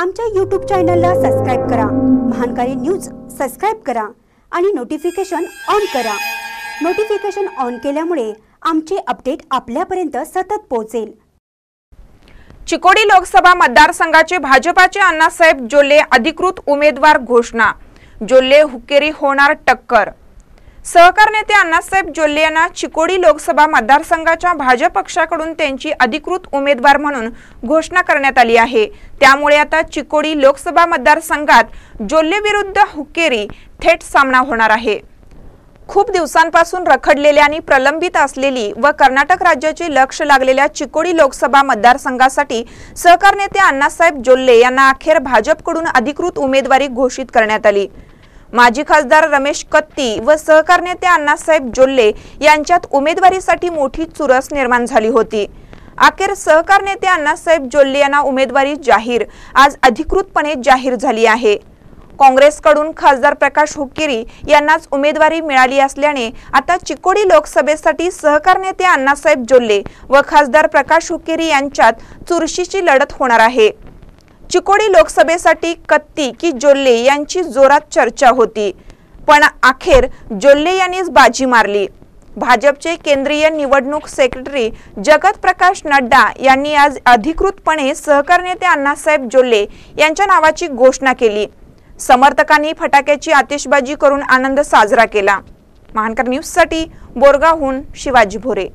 आमच्या यूट्यूब चॅनलला सबस्क्राईब करा. महानकारी न्यूज सबस्क्राईब करा आणि नोटिफिकेशन ऑन करा. नोटिफिकेशन ऑन केल्यामुळे आमचे अपडेट आपल्यापर्यंत सतत पोहोचेल. चिकोडी लोकसभा मतदारसंघाचे भाजपाचे अण्णासाहेब जोल्ले अधिकृत उमेदवार घोषणा. जोल्ले हुकेरी होणार टक्कर. सहकार नेते अण्णासाहेब जोल्ले यांना चिकोडी लोकसभा मतदारसंघाच्या भाजप पक्षाकडून त्यांची अधिकृत उमेदवार म्हणून घोषणा करण्यात आली आहे. त्यामुळे आता चिकोडी लोकसभा मतदारसंघात जोल्ले विरुद्ध हुकेरी थेट सामना होणार आहे. खूप दिवसांपासून रखडलेल्या आणि प्रलंबित असलेली व कर्नाटक राज्याचे लक्ष लागलेल्या चिकोडी लोकसभा मतदारसंघासाठी सहकार नेते अण्णासाहेब जोल्ले यांना अखेर भाजपकडून अधिकृत उमेदवारी घोषित करण्यात आली. माजी खासदार रमेश कत्ती व सहकार नेते अण्णासाहेब जोल्ले यांच्यात उमेदवारीसाठी मोठी चुरस निर्माण झाली होती. अखेर सहकार नेते अण्णासाहेब जोल्ले यांना उमेदवारी जाहीर आज अधिकृतपणे जाहीर झाली आहे. काँग्रेसकडून खासदार प्रकाश हुक्केरी यांनाच उमेदवारी मिळाली असल्याने आता चिकोडी लोकसभेसाठी सहकार नेते अण्णासाहेब जोल्ले व खासदार प्रकाश हुक्केरी यांच्यात चुरशीची लढत होणार आहे. चिकोडी लोकसभेसाठी कत्ती की जोल्ले यांची जोरात चर्चा होती. पण अखेर जोल्ले यांनीच बाजी मारली. भाजपचे केंद्रीय निवडणूक सेक्रेटरी जगत प्रकाश नड्डा यांनी आज अधिकृतपणे सहकार नेते अण्णासाहेब जोल्ले यांच्या नावाची घोषणा केली. समर्थकांनी फटाक्याची आतिषबाजी करून आनंद साजरा केला. महानकर न्यूजसाठी बोरगावहून शिवाजी भोरे.